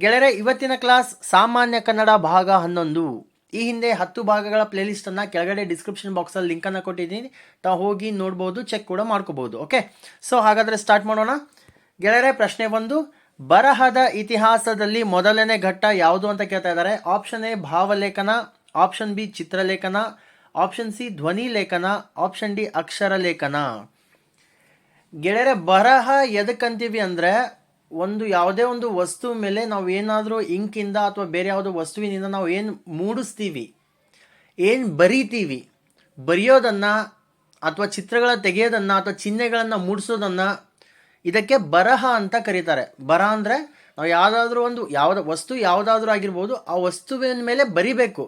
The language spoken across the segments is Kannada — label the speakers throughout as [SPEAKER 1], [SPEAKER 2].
[SPEAKER 1] ಗೆಳೆಯರೆ, ಇವತ್ತಿನ ಕ್ಲಾಸ್ ಸಾಮಾನ್ಯ ಕನ್ನಡ ಭಾಗ ಹನ್ನೊಂದು. ಈ ಹಿಂದೆ ಹತ್ತು ಭಾಗಗಳ ಪ್ಲೇಲಿಸ್ಟನ್ನು ಕೆಳಗಡೆ ಡಿಸ್ಕ್ರಿಪ್ಷನ್ ಬಾಕ್ಸಲ್ಲಿ ಲಿಂಕನ್ನು ಕೊಟ್ಟಿದ್ದೀನಿ. ತಾವು ಹೋಗಿ ನೋಡ್ಬೋದು ಚೆಕ್ ಕೂಡ ಮಾಡ್ಕೋಬೋದು ಓಕೆ ಸೊ ಹಾಗಾದರೆ ಸ್ಟಾರ್ಟ್ ಮಾಡೋಣ. ಗೆಳೆಯರೆ, ಪ್ರಶ್ನೆ ಒಂದು. ಬರಹದ ಇತಿಹಾಸದಲ್ಲಿ ಮೊದಲನೇ ಘಟ್ಟ ಯಾವುದು ಅಂತ ಕೇಳ್ತಾ ಇದ್ದಾರೆ. ಆಪ್ಷನ್ ಎ ಭಾವಲೇಖನ. ಆಪ್ಷನ್ ಬಿ ಚಿತ್ರಲೇಖನ. ಆಪ್ಷನ್ ಸಿ ಧ್ವನಿ ಲೇಖನ ಆಪ್ಷನ್ ಡಿ ಅಕ್ಷರ ಲೇಖನ ಗೆಳೆಯರೆ, ಬರಹ ಎದಕ್ಕಂತೀವಿ ಅಂದರೆ ಒಂದು ಯಾವುದೇ ಒಂದು ವಸ್ತು ಮೇಲೆ ನಾವು ಏನಾದರೂ ಇಂಕಿಂದ ಅಥವಾ ಬೇರೆ ಯಾವುದೋ ವಸ್ತುವಿನಿಂದ ನಾವು ಏನು ಮೂಡಿಸ್ತೀವಿ, ಏನು ಬರೀತೀವಿ, ಬರೆಯೋದನ್ನು ಅಥವಾ ಚಿತ್ರಗಳ ತೆಗೆಯೋದನ್ನು ಅಥವಾ ಚಿಹ್ನೆಗಳನ್ನು ಮೂಡಿಸೋದನ್ನು ಇದಕ್ಕೆ ಬರಹ ಅಂತ ಕರೀತಾರೆ. ಬರ ಅಂದರೆ ನಾವು ಯಾವುದಾದ್ರೂ ಒಂದು ಯಾವುದ, ವಸ್ತು ಯಾವುದಾದ್ರೂ ಆಗಿರ್ಬೋದು, ಆ ವಸ್ತುವಿನ ಮೇಲೆ ಬರಿಬೇಕು.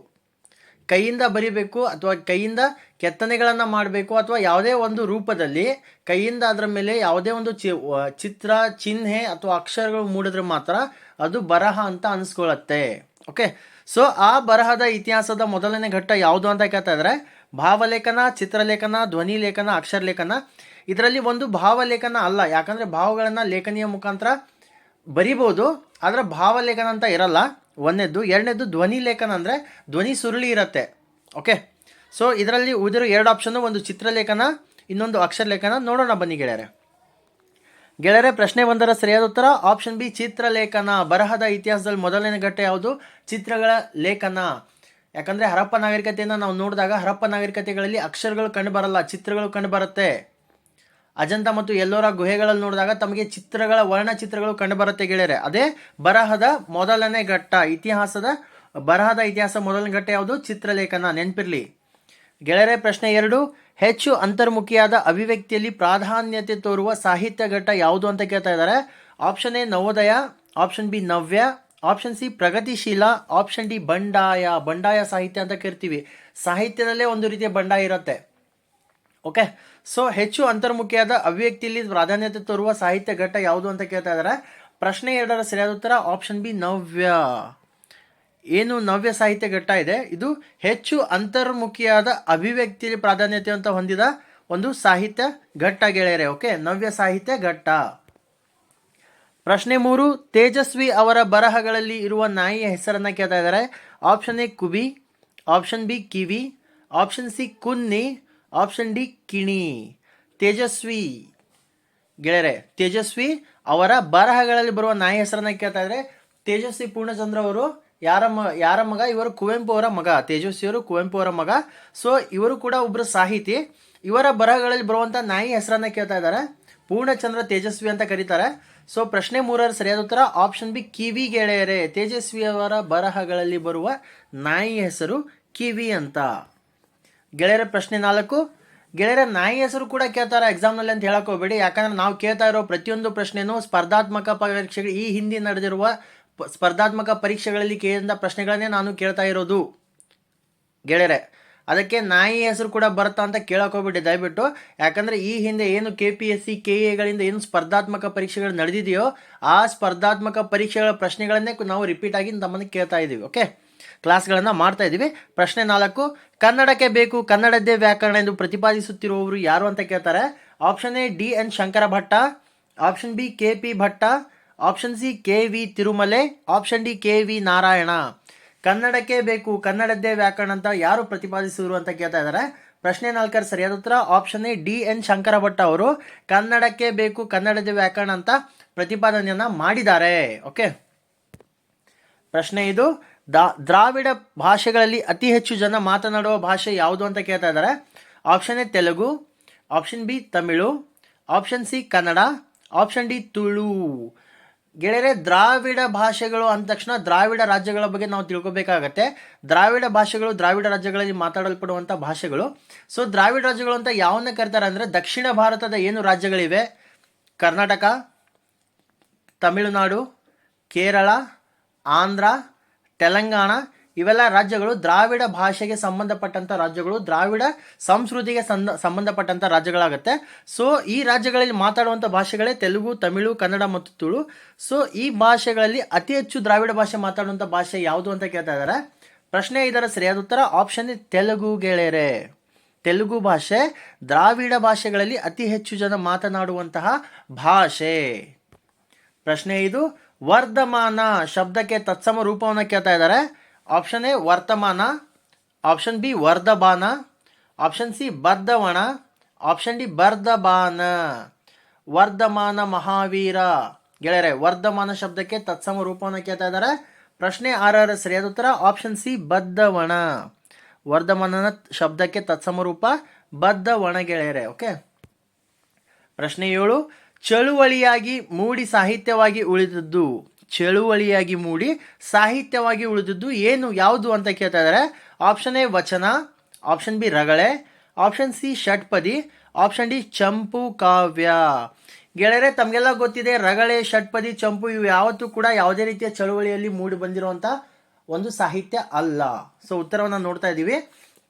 [SPEAKER 1] ಕೈಯಿಂದ ಬರಿಬೇಕು ಅಥವಾ ಕೈಯಿಂದ ಕೆತ್ತನೆಗಳನ್ನು ಮಾಡಬೇಕು ಅಥವಾ ಯಾವುದೇ ಒಂದು ರೂಪದಲ್ಲಿ ಕೈಯಿಂದ ಅದರ ಮೇಲೆ ಯಾವುದೇ ಒಂದು ಚಿ ಚಿತ್ರ, ಚಿಹ್ನೆ ಅಥವಾ ಅಕ್ಷರಗಳು ಮೂಡಿದ್ರೆ ಮಾತ್ರ ಅದು ಬರಹ ಅಂತ ಅನಿಸ್ಕೊಳ್ಳುತ್ತೆ. ಓಕೆ ಸೊ ಆ ಬರಹದ ಇತಿಹಾಸದ ಮೊದಲನೇ ಘಟ್ಟ ಯಾವುದು ಅಂತ ಕೇಳ್ತಾ ಇದ್ರೆ, ಭಾವಲೇಖನ, ಚಿತ್ರಲೇಖನ ಧ್ವನಿ ಲೇಖನ ಅಕ್ಷರ ಲೇಖನ ಇದರಲ್ಲಿ ಒಂದು ಭಾವಲೇಖನ ಅಲ್ಲ. ಯಾಕಂದರೆ ಭಾವಗಳನ್ನು ಲೇಖನಿಯ ಮುಖಾಂತರ ಬರಿಬೋದು, ಆದರೆ ಭಾವಲೇಖನ ಅಂತ ಇರಲ್ಲ. ಒಂದನೇದ್ದು ಎರಡನೇದು ಧ್ವನಿ ಲೇಖನ ಅಂದರೆ ಧ್ವನಿ ಸುರುಳಿ ಇರುತ್ತೆ. ಓಕೆ ಸೊ ಇದರಲ್ಲಿ ಉಳಿದಿರೋ ಎರಡು ಆಪ್ಷನ್ನು ಒಂದು ಚಿತ್ರಲೇಖನ ಇನ್ನೊಂದು ಅಕ್ಷರಲೇಖನ ನೋಡೋಣ ಬನ್ನಿ ಗೆಳೆಯರೆ. ಗೆಳೆಯರೆ, ಪ್ರಶ್ನೆ ಒಂದರ ಸರಿಯಾದ ಉತ್ತರ. ಆಪ್ಷನ್ ಬಿ ಚಿತ್ರಲೇಖನ ಬರಹದ ಇತಿಹಾಸದಲ್ಲಿ ಮೊದಲನೇ ಘಟ್ಟ ಯಾವುದು? ಚಿತ್ರಗಳ ಲೇಖನ. ಯಾಕಂದರೆ ಹರಪ್ಪ ನಾಗರಿಕತೆಯನ್ನು ನಾವು ನೋಡಿದಾಗ ಹರಪ್ಪ ನಾಗರಿಕತೆಗಳಲ್ಲಿ ಅಕ್ಷರಗಳು ಕಂಡುಬರಲ್ಲ ಚಿತ್ರಗಳು ಕಂಡುಬರುತ್ತೆ ಅಜಂತ ಮತ್ತು ಎಲ್ಲೋರ ಗುಹೆಗಳಲ್ಲಿ ನೋಡಿದಾಗ ತಮಗೆ ಚಿತ್ರಗಳ ವರ್ಣಚಿತ್ರಗಳು ಕಂಡುಬರುತ್ತೆ ಗೆಳೆಯರೆ. ಅದೇ ಬರಹದ ಮೊದಲನೇ ಘಟ್ಟ, ಇತಿಹಾಸದ, ಬರಹದ ಇತಿಹಾಸ ಮೊದಲನೇ ಘಟ್ಟ ಯಾವುದು? ಚಿತ್ರಲೇಖನ ನೆನಪಿರ್ಲಿ. ಗೆಳೆಯರೆ, ಪ್ರಶ್ನೆ ಎರಡು. ಹೆಚ್ಚು ಅಂತರ್ಮುಖಿಯಾದ ಅಭಿವ್ಯಕ್ತಿಯಲ್ಲಿ ಪ್ರಾಧಾನ್ಯತೆ ತೋರುವ ಸಾಹಿತ್ಯ ಘಟ್ಟ ಯಾವುದು ಅಂತ ಕೇಳ್ತಾ ಇದ್ದಾರೆ. ಆಪ್ಷನ್ ಎ, ನವೋದಯ. ಆಪ್ಷನ್ ಬಿ, ನವ್ಯ. ಆಪ್ಷನ್ ಸಿ, ಪ್ರಗತಿಶೀಲ. ಆಪ್ಷನ್ ಡಿ, ಬಂಡಾಯ. ಬಂಡಾಯ ಸಾಹಿತ್ಯ ಅಂತ ಕರಿತೀವಿ. ಸಾಹಿತ್ಯದಲ್ಲೇ ಒಂದು ರೀತಿಯ ಬಂಡಾಯ ಇರುತ್ತೆ. ಓಕೆ? ಸೊ, ಹೆಚ್ಚು ಅಂತರ್ಮುಖಿಯಾದ ಅಭಿವ್ಯಕ್ತಿಯಲ್ಲಿ ಪ್ರಾಧಾನ್ಯತೆ ತೋರುವ ಸಾಹಿತ್ಯ ಘಟ್ಟ ಯಾವುದು ಅಂತ ಕೇಳ್ತಾ ಇದ್ದಾರೆ. ಪ್ರಶ್ನೆ ಎರಡರ ಸರಿಯಾದ ಉತ್ತರ, ಆಪ್ಷನ್ ಬಿ, ನವ್ಯ. ಏನು ನವ್ಯ ಸಾಹಿತ್ಯ ಘಟ್ಟ ಇದೆ, ಇದು ಹೆಚ್ಚು ಅಂತರ್ಮುಖಿಯಾದ ಅಭಿವ್ಯಕ್ತಿಯಲ್ಲಿ ಪ್ರಾಧಾನ್ಯತೆ ಅಂತ ಹೊಂದಿದ ಒಂದು ಸಾಹಿತ್ಯ ಘಟ್ಟ ಗೆಳೆಯರೆ, ಓಕೆ? ನವ್ಯ ಸಾಹಿತ್ಯ ಘಟ್ಟ. ಪ್ರಶ್ನೆ ಮೂರು, ತೇಜಸ್ವಿ ಅವರ ಬರಹಗಳಲ್ಲಿ ಇರುವ ನಾಯಿಯ ಹೆಸರನ್ನ ಕೇಳ್ತಾ ಇದ್ದಾರೆ. Option A, Kubi. Option B, Kiwi. Option C, Kunni. Option D, Kini. Tejaswi. ಗೆಳೆಯರೆ, ತೇಜಸ್ವಿ ಅವರ ಬರಹಗಳಲ್ಲಿ ಬರುವ ನಾಯಿ ಹೆಸರನ್ನ ಕೇಳ್ತಾ ಇದ್ದಾರೆ. ತೇಜಸ್ವಿ ಪೂರ್ಣಚಂದ್ರ ಅವರು ಯಾರ ಮ, ಯಾರ ಮಗ? ಇವರು ಕುವೆಂಪು ಅವರ ಮಗ ತೇಜಸ್ವಿ ಅವರು ಕುವೆಂಪು ಅವರ ಮಗ. ಸೊ ಇವರು ಕೂಡ ಒಬ್ಬರು ಸಾಹಿತಿ. ಇವರ ಬರಹಗಳಲ್ಲಿ ಬರುವಂಥ ನಾಯಿ ಹೆಸರನ್ನ ಕೇಳ್ತಾ ಇದ್ದಾರೆ. ಪೂರ್ಣಚಂದ್ರ ತೇಜಸ್ವಿ ಅಂತ ಕರೀತಾರೆ. ಸೊ ಪ್ರಶ್ನೆ ಮೂರರ ಸರಿಯಾದ ಉತ್ತರ ಆಪ್ಷನ್ ಬಿ ಕಿವಿ ಗೆಳೆಯರೆ. ತೇಜಸ್ವಿ ಅವರ ಬರಹಗಳಲ್ಲಿ ಬರುವ ನಾಯಿ ಹೆಸರು ಕಿವಿ ಅಂತ. ಗೆಳೆಯರ ಪ್ರಶ್ನೆ ನಾಲ್ಕು. ಗೆಳೆಯರ ನಾಯಿ ಹೆಸರು ಕೂಡ ಕೇಳ್ತಾರೆ ಎಕ್ಸಾಮ್ನಲ್ಲಿ ಅಂತ ಹೇಳಕ್ ಹೋಗ್ಬೇಡಿ. ಯಾಕಂದ್ರೆ ನಾವು ಕೇಳ್ತಾ ಇರೋ ಪ್ರತಿಯೊಂದು ಪ್ರಶ್ನೆನೂ ಸ್ಪರ್ಧಾತ್ಮಕ ಪರೀಕ್ಷೆಗಳು ಈ ಹಿಂದೆ ನಡೆದಿರುವ ಸ್ಪರ್ಧಾತ್ಮಕ ಪರೀಕ್ಷೆಗಳಲ್ಲಿ ಕೇಳಿದ ಪ್ರಶ್ನೆಗಳನ್ನೇ ನಾನು ಕೇಳ್ತಾ ಇರೋದು. ಗೆಳೆಯರೆ, ಅದಕ್ಕೆ ನಾಯಿ ಹೆಸರು ಕೂಡ ಬರುತ್ತಾ ಅಂತ ಕೇಳಕ್ ಹೋಗ್ಬಿಡಿ, ದಯವಿಟ್ಟು. ಯಾಕಂದರೆ ಈ ಹಿಂದೆ ಏನು K P S C K ಎಗಳಿಂದ ಏನು ಸ್ಪರ್ಧಾತ್ಮಕ ಪರೀಕ್ಷೆಗಳು ನಡೆದಿದೆಯೋ, ಆ ಸ್ಪರ್ಧಾತ್ಮಕ ಪರೀಕ್ಷೆಗಳ ಪ್ರಶ್ನೆಗಳನ್ನೇ ನಾವು ರಿಪೀಟ್ ಆಗಿ ತಮ್ಮನ್ನು ಕೇಳ್ತಾ ಇದ್ದೀವಿ ಓಕೆ? ಕ್ಲಾಸ್ಗಳನ್ನು ಮಾಡ್ತಾ ಇದ್ದೀವಿ ಪ್ರಶ್ನೆ ನಾಲ್ಕು, ಕನ್ನಡಕ್ಕೆ ಬೇಕು, ಕನ್ನಡದ್ದೇ ವ್ಯಾಕರಣ ಎಂದು ಪ್ರತಿಪಾದಿಸುತ್ತಿರುವವರು ಯಾರು ಅಂತ ಕೇಳ್ತಾರೆ? Option A D N Shankara Bhatta option B K P Bhatta option C K V Tirumale option D K V Narayana ಕನ್ನಡಕ್ಕೆ ಬೇಕು, ಕನ್ನಡದ್ದೇ ವ್ಯಾಕರಣ ಅಂತ ಯಾರು ಪ್ರತಿಪಾದಿಸಿದ್ರು ಅಂತ ಕೇಳ್ತಾ ಇದ್ದಾರೆ ಪ್ರಶ್ನೆ ನಾಲ್ಕರ ಸರಿಯಾದ ಉತ್ತರ option A D N Shankar Bhat ಅವರು ಕನ್ನಡಕ್ಕೆ ಬೇಕು ಕನ್ನಡದ ವ್ಯಾಕರಣ ಅಂತ ಪ್ರತಿಪಾದನೆಯನ್ನ ಮಾಡಿದ್ದಾರೆ. ಓಕೆ ಪ್ರಶ್ನೆ ಇದು ದ್ರಾವಿಡ ಭಾಷೆಗಳಲ್ಲಿ ಅತಿ ಹೆಚ್ಚು ಜನ ಮಾತನಾಡುವ ಭಾಷೆ ಯಾವುದು ಅಂತ ಕೇಳ್ತಾ ಇದ್ದಾರೆ option A Telugu. Option B Tamil. Option C Kannada. Option D Tulu. ಗೆಳೆಯರೆ, ದ್ರಾವಿಡ ಭಾಷೆಗಳು ಅಂದ ತಕ್ಷಣ ದ್ರಾವಿಡ ರಾಜ್ಯಗಳ ಬಗ್ಗೆ ನಾವು ತಿಳ್ಕೊಬೇಕಾಗತ್ತೆ. ದ್ರಾವಿಡ ಭಾಷೆಗಳು ದ್ರಾವಿಡ ರಾಜ್ಯಗಳಲ್ಲಿ ಮಾತಾಡಲ್ಪಡುವಂಥ ಭಾಷೆಗಳು. ಸೊ ದ್ರಾವಿಡ ರಾಜ್ಯಗಳು ಅಂತ ಯಾವನ್ನ ಕರೀತಾರೆ ಅಂದರೆ ದಕ್ಷಿಣ ಭಾರತದ ಏನು ರಾಜ್ಯಗಳಿವೆ? ಕರ್ನಾಟಕ, ತಮಿಳುನಾಡು, ಕೇರಳ, ಆಂಧ್ರ, ತೆಲಂಗಾಣ ಇವೆಲ್ಲ ರಾಜ್ಯಗಳು ದ್ರಾವಿಡ ಭಾಷೆಗೆ ಸಂಬಂಧಪಟ್ಟಂತ ರಾಜ್ಯಗಳು, ದ್ರಾವಿಡ ಸಂಸ್ಕೃತಿಗೆ ಸಂದ, ಸಂಬಂಧಪಟ್ಟಂತ ರಾಜ್ಯಗಳಾಗುತ್ತೆ. ಸೊ ಈ ರಾಜ್ಯಗಳಲ್ಲಿ ಮಾತಾಡುವಂಥ ಭಾಷೆಗಳೇ ತೆಲುಗು, ತಮಿಳು, ಕನ್ನಡ ಮತ್ತು ತುಳು. ಸೊ ಈ ಭಾಷೆಗಳಲ್ಲಿ ಅತಿ ಹೆಚ್ಚು ದ್ರಾವಿಡ ಭಾಷೆ ಮಾತಾಡುವಂಥ ಭಾಷೆ ಯಾವುದು ಅಂತ ಕೇಳ್ತಾ ಇದ್ದಾರೆ. ಪ್ರಶ್ನೆ ಇದರ ಸರಿಯಾದ ಉತ್ತರ ಆಪ್ಷನ್ ತೆಲುಗು ಗೆಳೆಯರೆ. ತೆಲುಗು ಭಾಷೆ ದ್ರಾವಿಡ ಭಾಷೆಗಳಲ್ಲಿ ಅತಿ ಹೆಚ್ಚು ಜನ ಮಾತನಾಡುವಂತಹ ಭಾಷೆ. ಪ್ರಶ್ನೆ ಇದು, ವರ್ಧಮಾನ ಶಬ್ದಕ್ಕೆ ತತ್ಸಮ ರೂಪವನ್ನು ಕೇಳ್ತಾ ಇದ್ದಾರೆ. ಆಪ್ಷನ್ ಎ ವರ್ತಮಾನ ಆಪ್ಷನ್ ಬಿ ವರ್ಧಮಾನ ಆಪ್ಷನ್ ಸಿ ಬರ್ಧವಣ ಆಪ್ಷನ್ ಡಿ ಬರ್ಧಮಾನ ವರ್ಧಮಾನ ಮಹಾವೀರ ಗೆಳೆಯರೆ ವರ್ಧಮಾನ ಶಬ್ದಕ್ಕೆ ತತ್ಸಮ ರೂಪವನ್ನು ಕೇಳ್ತಾ ಇದ್ದಾರೆ. ಪ್ರಶ್ನೆ ಆರರ ಸರಿಯಾದ ಉತ್ತರ. ಆಪ್ಷನ್ ಸಿ ಬದ್ಧವಣ ವರ್ಧಮಾನನ ಶಬ್ದಕ್ಕೆ ತತ್ಸಮ ರೂಪ. ಬದ್ಧವಣ ಗೆಳೆಯರೆ ಓಕೆ ಪ್ರಶ್ನೆ ಏಳು, ಚಳುವಳಿಯಾಗಿ ಮೂಡಿ ಸಾಹಿತ್ಯವಾಗಿ ಉಳಿದದ್ದು. ಚಳುವಳಿಯಾಗಿ ಮೂಡಿ ಸಾಹಿತ್ಯವಾಗಿ ಉಳಿದದ್ದು ಏನು, ಯಾವುದು ಅಂತ ಕೇಳ್ತಾ ಇದ್ದಾರೆ. ಆಪ್ಷನ್ ಎ ವಚನ. ಆಪ್ಷನ್ ಬಿ ರಗಳೆ. ಆಪ್ಷನ್ ಸಿ ಷಟ್ಪದಿ. ಆಪ್ಷನ್ ಡಿ ಚಂಪು, ಕಾವ್ಯ. ಗೆಳೆಯರೆ, ತಮಗೆಲ್ಲ ಗೊತ್ತಿದೆ, ರಗಳೆ, ಷಟ್ಪದಿ, ಚಂಪು ಇವು ಯಾವತ್ತೂ ಕೂಡ ಯಾವುದೇ ರೀತಿಯ ಚಳುವಳಿಯಲ್ಲಿ ಮೂಡಿ ಬಂದಿರುವಂಥ ಒಂದು ಸಾಹಿತ್ಯ ಅಲ್ಲ. ಸೊ ಉತ್ತರವನ್ನು ನೋಡ್ತಾ ಇದ್ದೀವಿ.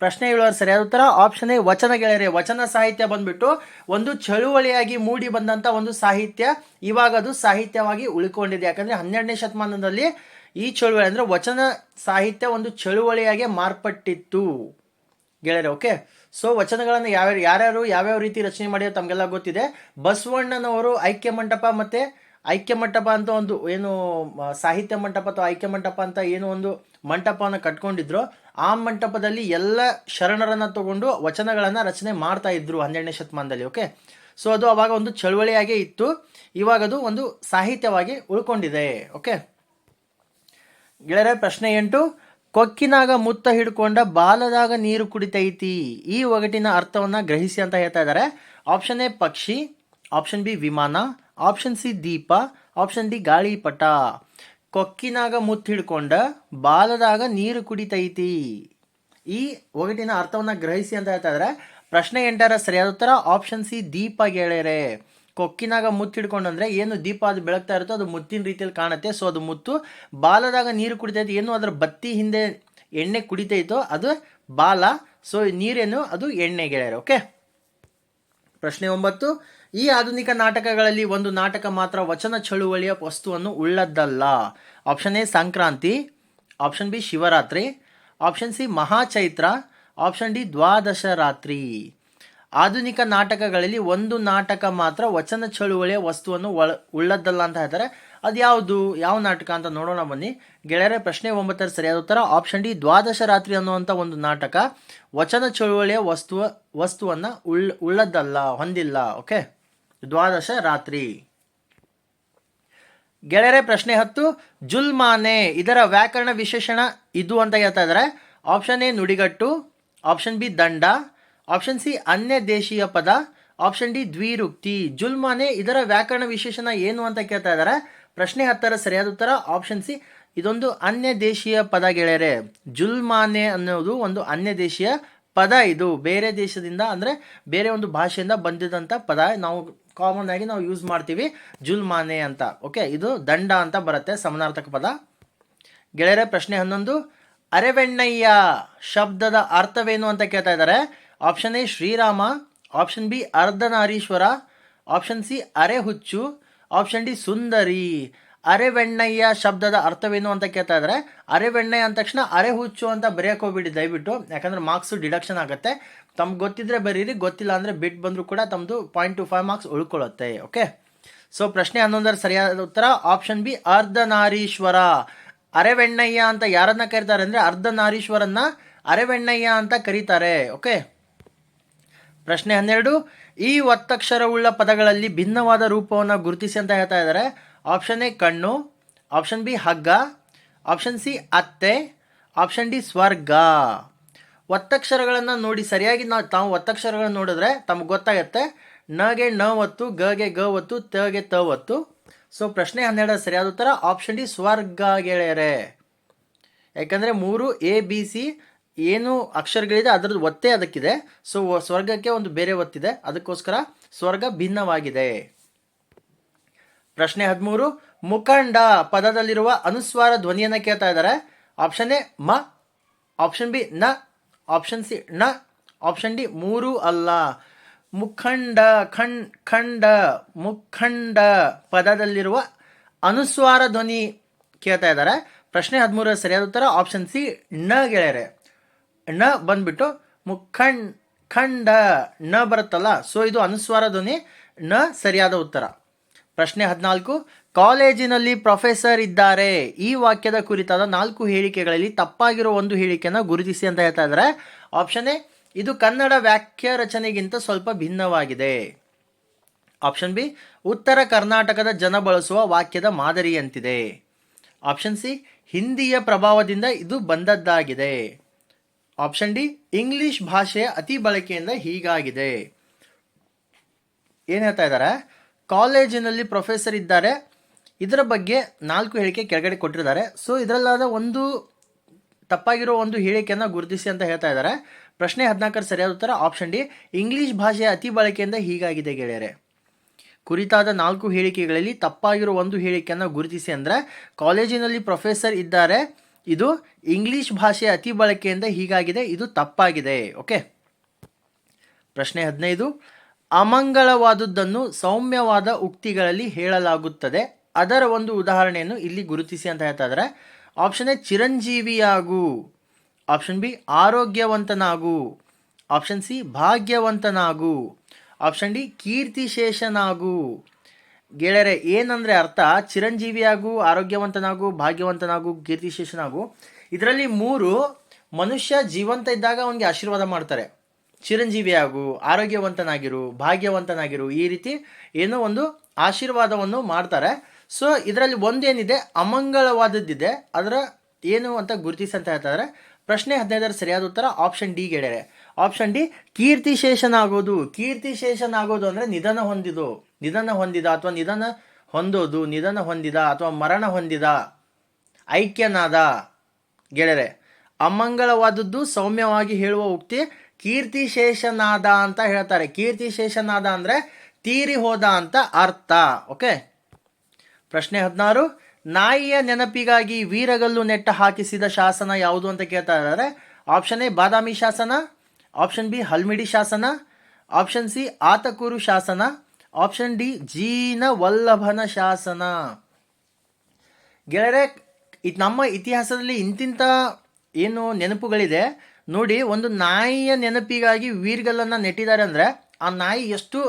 [SPEAKER 1] ಪ್ರಶ್ನೆ ಹೇಳುವ ಸರಿಯಾದ ಉತ್ತರ ಆಪ್ಷನ್ ಎ, ವಚನ ಗೆಳೆಯರೆ, ವಚನ ಸಾಹಿತ್ಯ ಬಂದ್ಬಿಟ್ಟು ಒಂದು ಚಳುವಳಿಯಾಗಿ ಮೂಡಿ ಬಂದಂಥ ಒಂದು ಸಾಹಿತ್ಯ ಇವಾಗ ಅದು ಸಾಹಿತ್ಯವಾಗಿ ಉಳ್ಕೊಂಡಿದೆ. ಯಾಕಂದ್ರೆ ಹನ್ನೆರಡನೇ ಶತಮಾನದಲ್ಲಿ ಈ ಚಳುವಳಿ ಅಂದ್ರೆ ವಚನ ಸಾಹಿತ್ಯ ಒಂದು ಚಳುವಳಿಯಾಗಿ ಮಾರ್ಪಟ್ಟಿತ್ತು. ಗೆಳೆಯರೆ ಓಕೆ ಸೊ ವಚನಗಳನ್ನು ಯಾವ, ಯಾರ್ಯಾರು ಯಾವ್ಯಾವ ರೀತಿ ರಚನೆ ಮಾಡಿರೋ ತಮಗೆಲ್ಲ ಗೊತ್ತಿದೆ. ಬಸವಣ್ಣನವರು ಐಕ್ಯ ಮಂಟಪ ಮತ್ತೆ ಐಕ್ಯ ಮಂಟಪ ಅಂತ ಒಂದು ಏನು ಸಾಹಿತ್ಯ ಮಂಟಪ ಅಥವಾ ಐಕ್ಯ ಮಂಟಪ ಅಂತ ಏನು ಒಂದು ಮಂಟಪವನ್ನು ಕಟ್ಕೊಂಡಿದ್ರು. ಆ ಮಂಟಪದಲ್ಲಿ ಎಲ್ಲ ಶರಣರನ್ನ ತಗೊಂಡು ವಚನಗಳನ್ನು ರಚನೆ ಮಾಡ್ತಾ ಇದ್ರು ಹನ್ನೆರಡನೇ ಶತಮಾನದಲ್ಲಿ ಓಕೆ ಸೊ ಅದು ಅವಾಗ ಒಂದು ಚಳುವಳಿಯಾಗೇ ಇತ್ತು. ಇವಾಗ ಅದು ಒಂದು ಸಾಹಿತ್ಯವಾಗಿ ಉಳ್ಕೊಂಡಿದೆ ಓಕೆ ಗೆಳೆಯರ, ಪ್ರಶ್ನೆ ಎಂಟು. ಕೊಕ್ಕಿನಾಗ ಮುತ್ತ ಹಿಡ್ಕೊಂಡ ಬಾಲದಾಗ ನೀರು ಕುಡಿತೈತಿ. ಈ ಒಗಟಿನ ಅರ್ಥವನ್ನ ಗ್ರಹಿಸಿ ಅಂತ ಹೇಳ್ತಾ ಇದ್ದಾರೆ. ಆಪ್ಷನ್ ಎ, ಪಕ್ಷಿ. ಆಪ್ಷನ್ ಬಿ, ವಿಮಾನ. ಆಪ್ಷನ್ ಸಿ, ದೀಪ. ಆಪ್ಷನ್ ಡಿ, ಗಾಳಿಪಟ. ಕೊಕ್ಕಿನಾಗ ಮುತ್ತು ಹಿಡ್ಕೊಂಡ ಬಾಲದಾಗ ನೀರು ಕುಡಿತೈತಿ. ಈ ಒಗಟಿನ ಅರ್ಥವನ್ನ ಗ್ರಹಿಸಿ ಅಂತ ಹೇಳ್ತಾ ಪ್ರಶ್ನೆ ಎಂಟರ ಸರಿಯಾದ ಉತ್ತರ ಆಪ್ಷನ್ ಸಿ ದೀಪ ಗೆಳೆಯರೆ. ಕೊಕ್ಕಿನಾಗ ಮುತ್ತು ಹಿಡ್ಕೊಂಡಂದ್ರೆ ಏನು ದೀಪ ಅದು ಬೆಳಗ್ತಾ ಇರುತ್ತೋ ಅದು ಮುತ್ತಿನ ರೀತಿಯಲ್ಲಿ ಕಾಣುತ್ತೆ. ಸೊ ಅದು ಮುತ್ತು. ಬಾಲದಾಗ ನೀರು ಕುಡಿತೈತಿ, ಏನು ಅದರ ಬತ್ತಿ ಹಿಂದೆ ಎಣ್ಣೆ ಕುಡಿತೈತೋ ಅದು ಬಾಲ. ಸೊ ನೀರೇನು ಅದು ಎಣ್ಣೆ ಗೆಳೆಯರು ಓಕೆ ಪ್ರಶ್ನೆ ಒಂಬತ್ತು. ಈ ಆಧುನಿಕ ನಾಟಕಗಳಲ್ಲಿ ಒಂದು ನಾಟಕ ಮಾತ್ರ ವಚನ ಚಳುವಳಿಯ ವಸ್ತುವನ್ನು ಉಳ್ಳದ್ದಲ್ಲ. Option A Sankranti, option B Shivaratri, option C Mahachaitra, option D ದ್ವಾದಶ ರಾತ್ರಿ ಆಧುನಿಕ ನಾಟಕಗಳಲ್ಲಿ ಒಂದು ನಾಟಕ ಮಾತ್ರ ವಚನ ಚಳುವಳಿಯ ವಸ್ತುವನ್ನು ಒಳ, ಉಳ್ಳದ್ದಲ್ಲ ಅಂತ ಹೇಳ್ತಾರೆ. ಅದು ಯಾವುದು, ಯಾವ ನಾಟಕ ಅಂತ ನೋಡೋಣ ಬನ್ನಿ. ಗೆಳೆಯರೆ, ಪ್ರಶ್ನೆ ಒಂಬತ್ತರ ಸರಿಯಾದ ಉತ್ತರ. ಆಪ್ಷನ್ ಡಿ ದ್ವಾದಶ ರಾತ್ರಿ ಅನ್ನುವಂಥ ಒಂದು ನಾಟಕ ವಚನ ಚಳುವಳಿಯ ವಸ್ತುವ, ವಸ್ತುವನ್ನು ಉಳ್, ಉಳ್ಳದ್ದಲ್ಲ, ಹೊಂದಿಲ್ಲ. ಓಕೆ? ದ್ವಾದಶ ರಾತ್ರಿ. ಗೆಳೆಯರೆ, ಪ್ರಶ್ನೆ ಹತ್ತು. ಜುಲ್ಮಾನೆ, ಇದರ ವ್ಯಾಕರಣ ವಿಶೇಷಣ ಇದು ಅಂತ ಹೇಳ್ತಾ ಇದ್ದಾರೆ. ಆಪ್ಷನ್ ಎ, ನುಡಿಗಟ್ಟು. ಆಪ್ಷನ್ ಬಿ, ದಂಡ. ಆಪ್ಷನ್ ಸಿ, ಅನ್ಯ ದೇಶೀಯ ಪದ. Option D, ದ್ವಿರುಕ್ತಿ. ಜುಲ್ಮಾನೆ, ಇದರ ವ್ಯಾಕರಣ ವಿಶೇಷಣ ಏನು ಅಂತ ಕೇಳ್ತಾ ಇದ್ದಾರೆ? ಪ್ರಶ್ನೆ ಹತ್ತರ ಸರಿಯಾದ ಉತ್ತರ. ಆಪ್ಷನ್ ಸಿ, ಇದೊಂದು ಅನ್ಯ ದೇಶೀಯ ಪದ ಗೆಳೆಯರೆ. ಜುಲ್ಮಾನೆ ಅನ್ನೋದು ಒಂದು ಅನ್ಯ ದೇಶೀಯ ಪದ ಇದು. ಬೇರೆ ದೇಶದಿಂದ ಅಂದರೆ ಬೇರೆ ಒಂದು ಭಾಷೆಯಿಂದ ಬಂದಿದ್ದಂಥ ಪದ ನಾವು ಕಾಮನ್ ಆಗಿ ನಾವು ಯೂಸ್ ಮಾಡ್ತೀವಿ. ಜುಲ್ಮಾನೆ ಅಂತ ಓಕೆ ಇದು ದಂಡ ಅಂತ ಬರುತ್ತೆ, ಸಮನಾರ್ಥಕ ಪದ. ಗೆಳೆಯರೇ, ಪ್ರಶ್ನೆ ಹನ್ನೊಂದು. ಅರೆವೆಣ್ಣಯ್ಯ ಶಬ್ದದ ಅರ್ಥವೇನು ಅಂತ ಕೇಳ್ತಾ ಇದ್ದಾರೆ. Option A Srirama. Option B Ardhanarishvara. Option C ಅರೆ ಹುಚ್ಚು ಆಪ್ಷನ್ ಡಿ ಸುಂದರಿ. ಅರೆವೆಣ್ಣಯ್ಯ ಶಬ್ದದ ಅರ್ಥವೇನು ಅಂತ ಕೇಳ್ತಾ ಇದ್ದಾರೆ ಅರೆವೆಣ್ಣೆ ಅಂದ ತಕ್ಷಣ ಅರೆ ಹುಚ್ಚು ಅಂತ ಬರೆಯಕ್ಕೆ ಹೋಗ್ಬಿಡಿ ದಯವಿಟ್ಟು. ಯಾಕಂದ್ರೆ ಮಾರ್ಕ್ಸ್ ಡಿಡಕ್ಷನ್ ಆಗುತ್ತೆ. ತಮ್ಗೆ ಗೊತ್ತಿದ್ರೆ ಬರೀರಿ, ಗೊತ್ತಿಲ್ಲ ಅಂದರೆ ಬಿಟ್ ಬಂದರೂ ಕೂಡ ತಮ್ಮದು ಪಾಯಿಂಟ್ ಟು ಫೈವ್ ಮಾರ್ಕ್ಸ್ ಉಳ್ಕೊಳ್ಳುತ್ತೆ. ಓಕೆ ಸೊ ಪ್ರಶ್ನೆ ಹನ್ನೊಂದರ ಸರಿಯಾದ ಉತ್ತರ ಆಪ್ಷನ್ ಬಿ ಅರ್ಧನಾರೀಶ್ವರ. ಅರೆವೆಣ್ಣಯ್ಯ ಅಂತ ಯಾರನ್ನ ಕರೀತಾರೆ ಅಂದರೆ ಅರ್ಧನಾರೀಶ್ವರನ್ನ ಅರೆವೆಣ್ಣಯ್ಯ ಅಂತ ಕರೀತಾರೆ. ಓಕೆ ಪ್ರಶ್ನೆ ಹನ್ನೆರಡು, ಈ ಒತ್ತಕ್ಷರವುಳ್ಳ ಪದಗಳಲ್ಲಿ ಭಿನ್ನವಾದ ರೂಪವನ್ನು ಗುರುತಿಸಿ ಅಂತ ಹೇಳ್ತಾ ಇದ್ದಾರೆ ಆಪ್ಷನ್ ಎ ಕಣ್ಣು. ಆಪ್ಷನ್ ಬಿ ಹಗ್ಗ. ಆಪ್ಷನ್ ಸಿ ಅತ್ತೆ. ಆಪ್ಷನ್ ಡಿ ಸ್ವರ್ಗ. ಒತ್ತಕ್ಷರಗಳನ್ನು ನೋಡಿ, ಸರಿಯಾಗಿ ನಾವು ತಾವು ಒತ್ತಕ್ಷರಗಳನ್ನು ನೋಡಿದ್ರೆ ತಮಗೆ ಗೊತ್ತಾಗುತ್ತೆ. ನಗೆ ನ ಒತ್ತು ಗಗೆ ಗ ಒತ್ತು ತಗೆ ತ ಒತ್ತು. ಸೊ ಪ್ರಶ್ನೆ ಹನ್ನೆರಡು ಸರಿಯಾದ ಉತ್ತರ ಆಪ್ಷನ್ ಡಿ ಸ್ವರ್ಗ ಗೆಳೆಯರೆ. ಯಾಕಂದರೆ ಮೂರು ಎ ಬಿ ಸಿ ಏನು ಅಕ್ಷರಗಳಿದೆ, ಅದರದ್ದು ಒತ್ತೇ ಅದಕ್ಕಿದೆ. ಸೊ ಸ್ವರ್ಗಕ್ಕೆ ಒಂದು ಬೇರೆ ಒತ್ತಿದೆ. ಅದಕ್ಕೋಸ್ಕರ ಸ್ವರ್ಗ ಭಿನ್ನವಾಗಿದೆ. ಪ್ರಶ್ನೆ ಹದಿಮೂರು, ಮುಖಂಡ ಪದದಲ್ಲಿರುವ ಅನುಸ್ವಾರ ಧ್ವನಿಯನ್ನು ಕೇಳ್ತಾ ಇದ್ದಾರೆ. ಆಪ್ಷನ್ ಎ, ಮ. ಆಪ್ಷನ್ ಬಿ, ನ. ಆಪ್ಷನ್ ಸಿ ನ ಆಪ್ಷನ್ ಡಿ, ಮೂರು ಅಲ್ಲ. ಮುಖಂಡ ಖಂಡ್ ಖಂಡ, ಮುಖಂಡ ಪದದಲ್ಲಿರುವ ಅನುಸ್ವಾರ ಧ್ವನಿ ಕೇಳ್ತಾ ಇದ್ದಾರೆ. ಪ್ರಶ್ನೆ ಹದಿಮೂರರ ಸರಿಯಾದ ಉತ್ತರ ಆಪ್ಷನ್ ಸಿ, ಣ ಗೆಳೆಯರೆ. ಣ ಬಂದ್ಬಿಟ್ಟು ಮುಖಂಡ್, ಖಂಡ ನ ಬರುತ್ತಲ್ಲ ಸೊ ಇದು ಅನುಸ್ವಾರ ಧ್ವನಿ ನ ಸರಿಯಾದ ಉತ್ತರ. ಪ್ರಶ್ನೆ ಹದಿನಾಲ್ಕು, ಕಾಲೇಜಿನಲ್ಲಿ ಪ್ರೊಫೆಸರ್ ಇದ್ದಾರೆ. ಈ ವಾಕ್ಯದ ಕುರಿತಾದ ನಾಲ್ಕು ಹೇಳಿಕೆಗಳಲ್ಲಿ ತಪ್ಪಾಗಿರೋ ಒಂದು ಹೇಳಿಕೆಯನ್ನು ಗುರುತಿಸಿ ಅಂತ ಹೇಳ್ತಾ ಇದ್ದಾರೆ ಆಪ್ಷನ್ ಎ, ಇದು ಕನ್ನಡ ವಾಕ್ಯ ರಚನೆಗಿಂತ ಸ್ವಲ್ಪ ಭಿನ್ನವಾಗಿದೆ. ಆಪ್ಷನ್ ಬಿ, ಉತ್ತರ ಕರ್ನಾಟಕದ ಜನ ಬಳಸುವ ವಾಕ್ಯದ ಮಾದರಿಯಂತಿದೆ. ಆಪ್ಷನ್ ಸಿ, ಹಿಂದಿಯ ಪ್ರಭಾವದಿಂದ ಇದು ಬಂದದ್ದಾಗಿದೆ. ಆಪ್ಷನ್ ಡಿ, ಇಂಗ್ಲಿಷ್ ಭಾಷೆಯ ಅತಿ ಬಳಕೆಯಿಂದ ಹೀಗಾಗಿದೆ. ಏನು ಹೇಳ್ತಾ ಇದ್ದಾರೆ ಕಾಲೇಜಿನಲ್ಲಿ ಪ್ರೊಫೆಸರ್ ಇದ್ದಾರೆ. ಇದರ ಬಗ್ಗೆ ನಾಲ್ಕು ಹೇಳಿಕೆ ಕೆಳಗಡೆ ಕೊಟ್ಟಿದ್ದಾರೆ. ಸೊ ಇದರಲ್ಲಾದ ಒಂದು ತಪ್ಪಾಗಿರೋ ಒಂದು ಹೇಳಿಕೆಯನ್ನು ಗುರುತಿಸಿ ಅಂತ ಹೇಳ್ತಾ ಇದ್ದಾರೆ. ಪ್ರಶ್ನೆ ಹದಿನಾಲ್ಕರ ಸರಿಯಾದ ಉತ್ತರ ಆಪ್ಷನ್ ಡಿ. ಇಂಗ್ಲಿಷ್ ಭಾಷೆಯ ಅತಿ ಬಳಕೆಯಿಂದ ಹೀಗಾಗಿದೆ ಗೆಳೆಯರೆ. ಕುರಿತಾದ ನಾಲ್ಕು ಹೇಳಿಕೆಗಳಲ್ಲಿ ತಪ್ಪಾಗಿರೋ ಒಂದು ಹೇಳಿಕೆಯನ್ನು ಗುರುತಿಸಿ ಅಂದರೆ ಕಾಲೇಜಿನಲ್ಲಿ ಪ್ರೊಫೆಸರ್ ಇದ್ದಾರೆ. ಇದು ಇಂಗ್ಲಿಷ್ ಭಾಷೆಯ ಅತಿ ಬಳಕೆಯಿಂದ ಹೀಗಾಗಿದೆ. ಇದು ತಪ್ಪಾಗಿದೆ. ಓಕೆ ಪ್ರಶ್ನೆ ಹದಿನೈದು. ಅಮಂಗಳವಾದುದನ್ನು ಸೌಮ್ಯವಾದ ಉಕ್ತಿಗಳಲ್ಲಿ ಹೇಳಲಾಗುತ್ತದೆ. ಅದರ ಒಂದು ಉದಾಹರಣೆಯನ್ನು ಇಲ್ಲಿ ಗುರುತಿಸಿ ಅಂತ ಹೇಳ್ತಾ ಆಪ್ಷನ್ ಎ, ಚಿರಂಜೀವಿಯಾಗು. ಆಪ್ಷನ್ ಬಿ, ಆರೋಗ್ಯವಂತನಾಗು. ಆಪ್ಷನ್ ಸಿ, ಭಾಗ್ಯವಂತನಾಗು. ಆಪ್ಷನ್ ಡಿ, ಕೀರ್ತಿಶೇಷನಾಗು. ಗೆಳೆಯರೆ, ಏನಂದ್ರೆ ಅರ್ಥ? ಚಿರಂಜೀವಿಯಾಗು, ಆರೋಗ್ಯವಂತನಾಗು, ಭಾಗ್ಯವಂತನಾಗು, ಕೀರ್ತಿಶೇಷನಾಗು. ಇದರಲ್ಲಿ ಮೂರು ಮನುಷ್ಯ ಜೀವಂತ ಇದ್ದಾಗ ಅವನಿಗೆ ಆಶೀರ್ವಾದ ಮಾಡ್ತಾರೆ. ಚಿರಂಜೀವಿಯಾಗು, ಆರೋಗ್ಯವಂತನಾಗಿರು, ಭಾಗ್ಯವಂತನಾಗಿರು, ಈ ರೀತಿ ಏನೋ ಒಂದು ಆಶೀರ್ವಾದವನ್ನು ಮಾಡ್ತಾರೆ. ಸೊ ಇದರಲ್ಲಿ ಒಂದೇನಿದೆ? ಅಮಂಗಳವಾದದ್ದಿದೆ. ಅದರ ಏನು ಅಂತ ಗುರುತಿಸಿ ಅಂತ ಹೇಳ್ತಾರೆ. ಪ್ರಶ್ನೆ ಹದಿನೈದರ ಸರಿಯಾದ ಉತ್ತರ ಆಪ್ಷನ್ ಡಿ ಗೆಳೆಯರೆ. ಆಪ್ಷನ್ ಡಿ ಕೀರ್ತಿಶೇಷನಾಗೋದು ಕೀರ್ತಿಶೇಷನಾಗೋದು ಅಂದರೆ ನಿಧನ ಹೊಂದಿದು. ನಿಧನ ಹೊಂದಿದ ಅಥವಾ ನಿಧನ ಹೊಂದೋದು, ನಿಧನ ಹೊಂದಿದ ಅಥವಾ ಮರಣ ಹೊಂದಿದ, ಐಕ್ಯನಾದ ಗೆಳೆಯರೆ. ಅಮಂಗಳವಾದದ್ದು ಸೌಮ್ಯವಾಗಿ ಹೇಳುವ ಉಕ್ತಿ ಕೀರ್ತಿಶೇಷನಾದ ಅಂತ ಹೇಳ್ತಾರೆ. ಕೀರ್ತಿಶೇಷನಾದ ಅಂದರೆ ತೀರಿ ಹೋದ ಅಂತ ಅರ್ಥ. ಓಕೆ? ಪ್ರಶ್ನೆ ಹದಿನಾರು. ನಾಯಿಯ ನೆನಪಿಗಾಗಿ ವೀರಗಲ್ಲು ನೆಟ್ಟ ಹಾಕಿಸಿದ ಶಾಸನ ಯಾವುದು ಅಂತ ಕೇಳ್ತಾ ಇದ್ದಾರೆ. ಆಪ್ಷನ್ ಎ, ಬಾದಾಮಿ ಶಾಸನ. ಆಪ್ಷನ್ ಬಿ, ಹಲ್ಮಿಡಿ ಶಾಸನ. ಆಪ್ಷನ್ ಸಿ, ಆತಕೂರು ಶಾಸನ. ಆಪ್ಷನ್ ಡಿ ಜೀನ ವಲ್ಲಭನ ಶಾಸನ. ಗೆಳೆಯರೆ ನಮ್ಮ ಇತಿಹಾಸದಲ್ಲಿ ಇಂತಿಂಥ ಏನು ನೆನಪುಗಳಿದೆ. ನೋಡಿ, ಒಂದು ನಾಯಿಯ ನೆನಪಿಗಾಗಿ ವೀರ್ಗಲ್ಲನ್ನು ನೆಟ್ಟಿದ್ದಾರೆ ಅಂದರೆ ಆ ನಾಯಿ ಎಷ್ಟು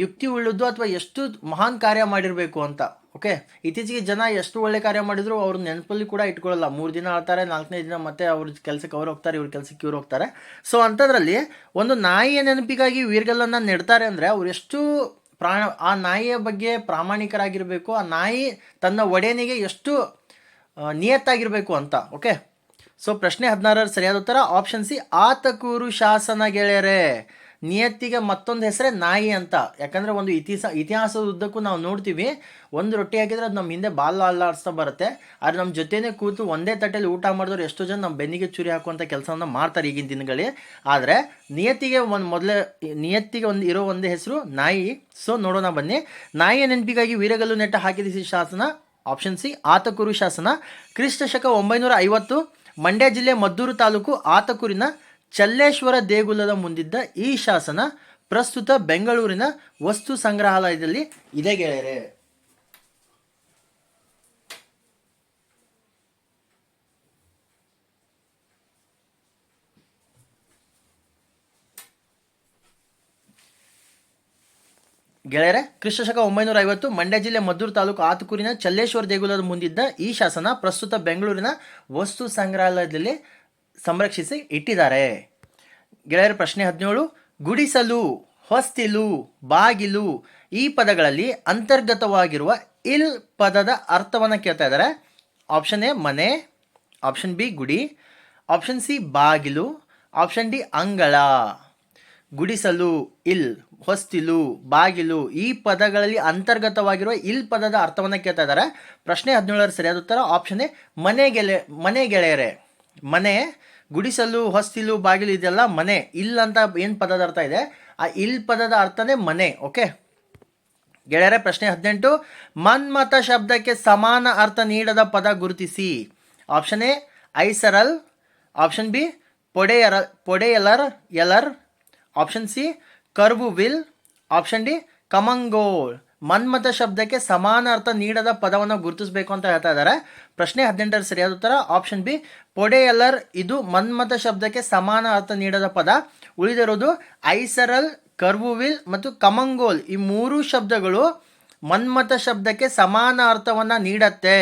[SPEAKER 1] ಯುಕ್ತಿ ಉಳ್ಳದ್ದು ಅಥವಾ ಎಷ್ಟು ಮಹಾನ್ ಕಾರ್ಯ ಮಾಡಿರಬೇಕು ಅಂತ, ಓಕೆ? ಇತ್ತೀಚೆಗೆ ಜನ ಎಷ್ಟು ಒಳ್ಳೆ ಕಾರ್ಯ ಮಾಡಿದ್ರು ಅವ್ರ ನೆನಪಲ್ಲಿ ಕೂಡ ಇಟ್ಕೊಳ್ಳಲ್ಲ. ಮೂರು ದಿನ ಆಳ್ತಾರೆ ನಾಲ್ಕನೇ ದಿನ ಮತ್ತೆ ಅವ್ರ ಕೆಲಸಕ್ಕೆ ಅವ್ರು ಹೋಗ್ತಾರೆ, ಇವ್ರ ಕೆಲಸಕ್ಕೆ ಇವ್ರು ಹೋಗ್ತಾರೆ. ಸೊ ಅಂಥದ್ರಲ್ಲಿ ಒಂದು ನಾಯಿಯ ನೆನಪಿಗಾಗಿ ವೀರ್ಗಲ್ಲನ್ನು ನೆಡ್ತಾರೆ ಅಂದರೆ ಅವ್ರು ಎಷ್ಟು ಪ್ರಾಣ, ಆ ನಾಯಿಯ ಬಗ್ಗೆ ಪ್ರಾಮಾಣಿಕರಾಗಿರಬೇಕು, ಆ ನಾಯಿ ತನ್ನ ಒಡೆಯನಿಗೆ ಎಷ್ಟು ನಿಯತ್ತಾಗಿರಬೇಕು ಅಂತ, ಓಕೆ? ಸೊ ಪ್ರಶ್ನೆ ಹದಿನಾರರ ಸರಿಯಾದ ಉತ್ತರ ಆಪ್ಷನ್ ಸಿ ಆತಕೂರು ಶಾಸನ ಗೆಳೆಯರೇ. ನಿಯತ್ತಿಗೆ ಮತ್ತೊಂದು ಹೆಸರೇ ನಾಯಿ ಅಂತ. ಯಾಕಂದರೆ ಒಂದು ಇತಿಹಾಸ ಇತಿಹಾಸದ ಉದ್ದಕ್ಕೂ ನಾವು ನೋಡ್ತೀವಿ. ಒಂದು ರೊಟ್ಟಿ ಹಾಕಿದ್ರೆ ಅದು ನಮ್ಮ ಹಿಂದೆ ಬಾಲ ಅಲ್ಲಾಡಿಸ್ತಾ ಬರುತ್ತೆ. ಆದರೆ ನಮ್ಮ ಜೊತೆನೇ ಕೂತು ಒಂದೇ ತಟ್ಟೆಲಿ ಊಟ ಮಾಡಿದವ್ರು ಎಷ್ಟೋ ಜನ ನಮ್ಮ ಬೆನ್ನಿಗೆ ಚುರಿ ಹಾಕುವಂಥ ಕೆಲಸವನ್ನು ಮಾಡ್ತಾರೆ ಈಗಿನ ದಿನಗಳಲ್ಲಿ. ಆದರೆ ನಿಯತ್ತಿಗೆ ಒಂದು ಮೊದಲೇ, ನಿಯತ್ತಿಗೆ ಒಂದು ಇರೋ ಒಂದೇ ಹೆಸರು ನಾಯಿ. ಸೊ ನೋಡೋಣ ಬನ್ನಿ. ನಾಯಿಯ ನೆನಪಿಗಾಗಿ ವೀರಗಲ್ಲು ನೆಟ್ಟ ಹಾಕಿದ ಶಾಸನ ಆಪ್ಷನ್ ಸಿ ಆತಕೂರು ಶಾಸನ. ಕ್ರಿಸ್ತ ಶಕ ಒಂಬೈನೂರ ಐವತ್ತು. ಮಂಡ್ಯ ಜಿಲ್ಲೆ ಮದ್ದೂರು ತಾಲೂಕು ಆತಕೂರಿನ ಚಲ್ಲೇಶ್ವರ ದೇಗುಲದ ಮುಂದಿದ್ದ ಈ ಶಾಸನ ಪ್ರಸ್ತುತ ಬೆಂಗಳೂರಿನ ವಸ್ತು ಸಂಗ್ರಹಾಲಯದಲ್ಲಿ ಇದೆ ಗೆಳೆಯರೆ. ಗೆಳೆಯರೆ ಕ್ರಿಸ್ತಶಕ ಒಂಬೈನೂರ ಐವತ್ತು ಮಂಡ್ಯ ಜಿಲ್ಲೆ ಮದ್ದೂರು ತಾಲೂಕು ಆತುಕೂರಿನ ಚಲ್ಲೇಶ್ವರ ದೇಗುಲದ ಮುಂದಿದ್ದ ಈ ಶಾಸನ ಪ್ರಸ್ತುತ ಬೆಂಗಳೂರಿನ ವಸ್ತು ಸಂಗ್ರಹಾಲಯದಲ್ಲಿ ಸಂರಕ್ಷಿಸಿ ಇಟ್ಟಿದ್ದಾರೆ. ಗೆಳೆಯರ, ಪ್ರಶ್ನೆ ಹದಿನೇಳು, ಗುಡಿಸಲು, ಹೊಸ್ತಿಲು, ಬಾಗಿಲು ಈ ಪದಗಳಲ್ಲಿ ಅಂತರ್ಗತವಾಗಿರುವ ಇಲ್ ಪದದ ಅರ್ಥವನ್ನು ಕೇಳ್ತಾ ಇದ್ದಾರೆ. ಆಪ್ಷನ್ ಎ, ಮನೆ, ಆಪ್ಷನ್ ಬಿ, ಗುಡಿ, ಆಪ್ಷನ್ ಸಿ, ಬಾಗಿಲು, ಆಪ್ಷನ್ ಡಿ, ಅಂಗಳ. ಗುಡಿಸಲು, ಇಲ್, ಹೊಸ್ತಿಲು, ಬಾಗಿಲು ಈ ಪದಗಳಲ್ಲಿ ಅಂತರ್ಗತವಾಗಿರುವ ಇಲ್ ಪದದ ಅರ್ಥವನ್ನು ಕೇಳ್ತಾ ಇದ್ದಾರೆ. ಪ್ರಶ್ನೆ ಹದಿನೇಳರ ಸರಿಯಾದ ಉತ್ತರ ಆಪ್ಷನ್ ಎ, ಮನೆ ಗೆಳೆ ಮನೆ ಗೆಳೆಯರೆ. ಮನೆ, ಗುಡಿಸಲು, ಹೊಸ್ತಿಲು, ಬಾಗಿಲು ಇದೆಲ್ಲ ಮನೆ, ಇಲ್ ಅಂತ ಏನು ಪದದ ಅರ್ಥ ಇದೆ? ಆ ಇಲ್ ಪದದ ಅರ್ಥನೇ ಮನೆ, ಓಕೆ? ಗೆಳೆಯರೆ, ಪ್ರಶ್ನೆ ಹದಿನೆಂಟು ಮನ್ಮತ ಶಬ್ದಕ್ಕೆ ಸಮಾನ ಅರ್ಥ ನೀಡದ ಪದ ಗುರುತಿಸಿ. ಆಪ್ಷನ್ ಎ, ಐಸರಲ್ ಆಪ್ಷನ್ ಬಿ, ಪೊಡೆಯರ, ಪೊಡೆಯಲರ್ ಪೊಡೆ ಎಲರ್ ಎಲರ್ ಆಪ್ಷನ್ ಸಿ ಕರ್ವು ವಿಲ್ ಆಪ್ಷನ್ ಡಿ ಕಮಂಗೋಲ್ ಮನ್ಮಥ ಶಬ್ದಕ್ಕೆ ಸಮಾನ ಅರ್ಥ ನೀಡದ ಪದವನ್ನು ಗುರುತಿಸಬೇಕು ಅಂತ ಹೇಳ್ತಾ ಇದ್ದಾರೆ. ಪ್ರಶ್ನೆ ಹದಿನೆಂಟರ ಸರಿಯಾದ ಉತ್ತರ? ಆಪ್ಷನ್ ಬಿ ಪೊಡೆ ಎಲರ್ ಇದು ಮನ್ಮಥ ಶಬ್ದಕ್ಕೆ ಸಮಾನ ಅರ್ಥ ನೀಡದ ಪದ. ಉಳಿದಿರೋದು ಐಸರಲ್ ಕರ್ವುವಿಲ್ ಮತ್ತು ಕಮಂಗೋಲ್. ಈ ಮೂರು ಶಬ್ದಗಳು ಮನ್ಮಥ ಶಬ್ದಕ್ಕೆ ಸಮಾನ ಅರ್ಥವನ್ನು ನೀಡತ್ತೆ.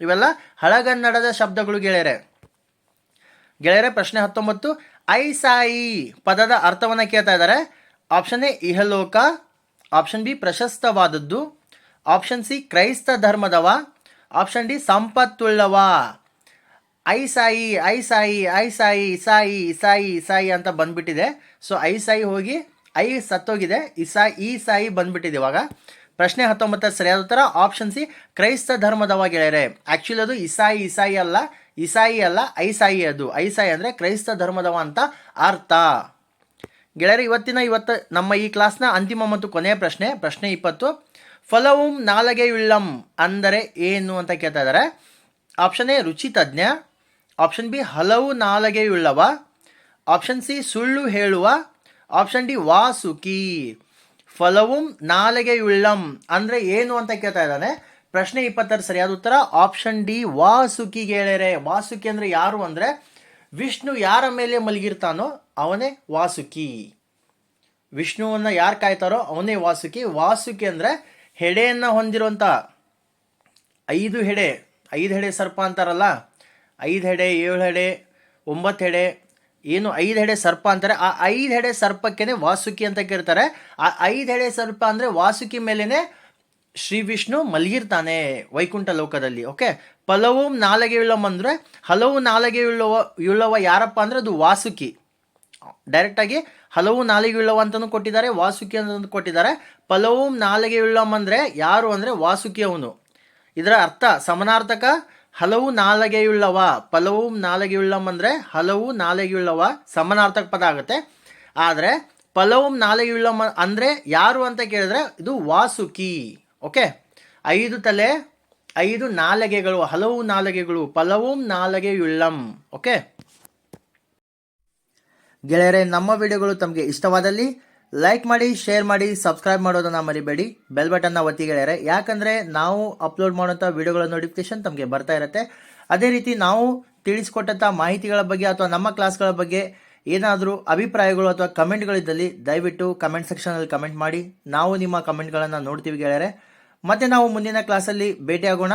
[SPEAKER 1] ಇವೆಲ್ಲ ಹಳಗನ್ನಡದ ಶಬ್ದಗಳು ಗೆಳೆಯರೆ. ಗೆಳೆಯರೆ, ಪ್ರಶ್ನೆ ಹತ್ತೊಂಬತ್ತು. ಐಸಾಯಿ ಪದದ ಅರ್ಥವನ್ನು ಕೇಳ್ತಾ ಇದ್ದಾರೆ. ಆಪ್ಷನ್ ಎ ಇಹಲೋಕ ಆಪ್ಷನ್ ಬಿ ಪ್ರಶಸ್ತವಾದದ್ದು ಆಪ್ಷನ್ ಸಿ ಕ್ರೈಸ್ತ ಧರ್ಮದವ ಆಪ್ಷನ್ ಡಿ ಸಂಪತ್ತುಳ್ಳವ. ಐ ಸಾಯಿ ಐ ಸಾಯಿ ಐ ಸಾಯಿ ಸಾಯಿ ಇಸಾಯಿ ಸಾಯಿ ಅಂತ ಬಂದ್ಬಿಟ್ಟಿದೆ. ಸೊ ಐ ಸಾಯಿ ಹೋಗಿ, ಐ ಸತ್ತೋಗಿದೆ ಇಸಾ ಈ ಸಾಯಿ ಬಂದ್ಬಿಟ್ಟಿದೆ ಇವಾಗ. ಪ್ರಶ್ನೆ ಹತ್ತೊಂಬತ್ತರ ಸರಿಯಾದ ಉತ್ತರ ಆಪ್ಷನ್ ಸಿ ಕ್ರೈಸ್ತ ಧರ್ಮದವ ಗೆಳೆಯರೆ. ಆ್ಯಕ್ಚುಲಿ ಅದು ಇಸಾಯಿ ಇಸಾಯಿ ಅಲ್ಲ. ಇಸಾಯಿ ಅಲ್ಲ, ಐಸಾಯಿ ಅದು. ಐಸಾಯಿ ಅಂದರೆ ಕ್ರೈಸ್ತ ಧರ್ಮದವ ಅಂತ ಅರ್ಥ. ಗೆಳೆಯರೆ, ಇವತ್ತಿನ ಇವತ್ತು ನಮ್ಮ ಈ ಕ್ಲಾಸ್ನ ಅಂತಿಮ ಮತ್ತು ಕೊನೆಯ ಪ್ರಶ್ನೆ ಪ್ರಶ್ನೆ ಇಪ್ಪತ್ತು. ಫಲವುಂ ನಾಲಗೆಯುಳ್ಳಂ ಅಂದರೆ ಏನು ಅಂತ ಕೇಳ್ತಾ ಇದ್ದಾರೆ. ಆಪ್ಷನ್ ಎ, ರುಚಿ ತಜ್ಞ. ಆಪ್ಷನ್ ಬಿ, ಹಲವು ನಾಲಗೆಯುಳ್ಳವ. ಆಪ್ಷನ್ ಸಿ, ಸುಳ್ಳು ಹೇಳುವ. Option D, Vasuki. ಫಲವುಂ ನಾಲಗೆಯುಳ್ಳಂ ಅಂದರೆ ಏನು ಅಂತ ಕೇಳ್ತಾ ಇದ್ದಾನೆ. ಪ್ರಶ್ನೆ ಇಪ್ಪತ್ತರ ಸರಿಯಾದ ಉತ್ತರ ಆಪ್ಷನ್ ಡಿ ವಾಸುಕಿ ಗೆಳೆಯರೆ. ವಾಸುಕಿ ಅಂದರೆ ಯಾರು ಅಂದರೆ ವಿಷ್ಣು ಯಾರ ಮೇಲೆ ಮಲಗಿರ್ತಾನೋ ಅವನೇ ವಾಸುಕಿ. ವಿಷ್ಣುವನ್ನ ಯಾರು ಕಾಯ್ತಾರೋ ಅವನೇ ವಾಸುಕಿ. ವಾಸುಕಿ ಅಂದರೆ ಹೆಡೆಯನ್ನು ಹೊಂದಿರುವಂಥ ಐದು ಹೆಡೆ. ಐದು ಹೆಡೆ ಸರ್ಪ ಅಂತಾರಲ್ಲ, ಐದು ಹೆಡೆ, ಏಳು ಹೆಡೆ, ಒಂಬತ್ತು ಹೆಡೆ. ಏನು ಐದು ಹೆಡೆ ಸರ್ಪ ಅಂತಾರೆ, ಆ ಐದು ಹೆಡೆ ಸರ್ಪಕ್ಕೇನೆ ವಾಸುಕಿ ಅಂತ ಕರೀತಾರೆ ಆ ಐದು ಹೆಡೆ ಸರ್ಪ ಅಂದರೆ ವಾಸುಕಿ ಮೇಲೇನೆ ಶ್ರೀ ವಿಷ್ಣು ಮಲಗಿರ್ತಾನೆ ವೈಕುಂಠ ಲೋಕದಲ್ಲಿ ಓಕೆ ಪಲವು ನಾಲಗೆ ಉಳ್ಳಂ ಅಂದರೆ, ಹಲವು ನಾಲಗೆಯುಳ್ಳವ ಉಳ್ಳವ ಯಾರಪ್ಪ ಅಂದರೆ ಅದು ವಾಸುಕಿ. ಡೈರೆಕ್ಟಾಗಿ ಹಲವು ನಾಲಿಗೆಯುಳ್ಳವ ಅಂತಲೂ ಕೊಟ್ಟಿದ್ದಾರೆ, ವಾಸುಕಿ ಅಂತ ಕೊಟ್ಟಿದ್ದಾರೆ. ಫಲವು ನಾಲಿಗೆಯುಳ್ಳಂ ಅಂದರೆ ಯಾರು ಅಂದರೆ ವಾಸುಕಿ ಅವನು. ಇದರ ಅರ್ಥ ಸಮನಾರ್ಥಕ, ಹಲವು ನಾಲಗೆಯುಳ್ಳವ ಫಲವು ನಾಲಗೆಯುಳ್ಳಂ ಅಂದರೆ ಹಲವು ನಾಲಗೆಯುಳ್ಳವ ಸಮನಾರ್ಥಕ ಪದ ಆಗುತ್ತೆ. ಆದರೆ ಪಲವು ನಾಲಗೆಯುಳ್ಳಂ ಅಂದರೆ ಯಾರು ಅಂತ ಕೇಳಿದ್ರೆ ಇದು ವಾಸುಕಿ. ಓಕೆ? ಐದು ತಲೆ, ಐದು ನಾಲಗೆಗಳು, ಹಲವು ನಾಲಗೆಗಳು, ಫಲವು ನಾಲಗೆಯುಳ್ಳಂ. ಓಕೆ? ಗೆಳೆಯರೆ, ನಮ್ಮ ವಿಡಿಯೋಗಳು ತಮಗೆ ಇಷ್ಟವಾದಲ್ಲಿ ಲೈಕ್ ಮಾಡಿ, ಶೇರ್ ಮಾಡಿ, ಸಬ್ಸ್ಕ್ರೈಬ್ ಮಾಡೋದನ್ನು ಮರಿಬೇಡಿ. ಬೆಲ್ ಬಟನ್ನ ಒತ್ತಿ ಗೆಳೆಯರೆ. ಯಾಕಂದರೆ ನಾವು ಅಪ್ಲೋಡ್ ಮಾಡೋಂಥ ವಿಡಿಯೋಗಳ ನೋಟಿಫಿಕೇಶನ್ ತಮಗೆ ಬರ್ತಾ ಇರುತ್ತೆ. ಅದೇ ರೀತಿ ನಾವು ತಿಳಿಸ್ಕೊಟ್ಟಂಥ ಮಾಹಿತಿಗಳ ಬಗ್ಗೆ ಅಥವಾ ನಮ್ಮ ಕ್ಲಾಸ್ಗಳ ಬಗ್ಗೆ ಏನಾದರೂ ಅಭಿಪ್ರಾಯಗಳು ಅಥವಾ ಕಮೆಂಟ್ಗಳಿದ್ದಲ್ಲಿ ದಯವಿಟ್ಟು ಕಮೆಂಟ್ ಸೆಕ್ಷನಲ್ಲಿ ಕಮೆಂಟ್ ಮಾಡಿ. ನಾವು ನಿಮ್ಮ ಕಮೆಂಟ್ಗಳನ್ನು ನೋಡ್ತೀವಿ ಗೆಳೆಯರೆ. ಮತ್ತೆ ನಾವು ಮುಂದಿನ ಕ್ಲಾಸಲ್ಲಿ ಭೇಟಿಯಾಗೋಣ.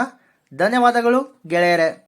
[SPEAKER 1] ಧನ್ಯವಾದಗಳು ಗೆಳೆಯರೆ.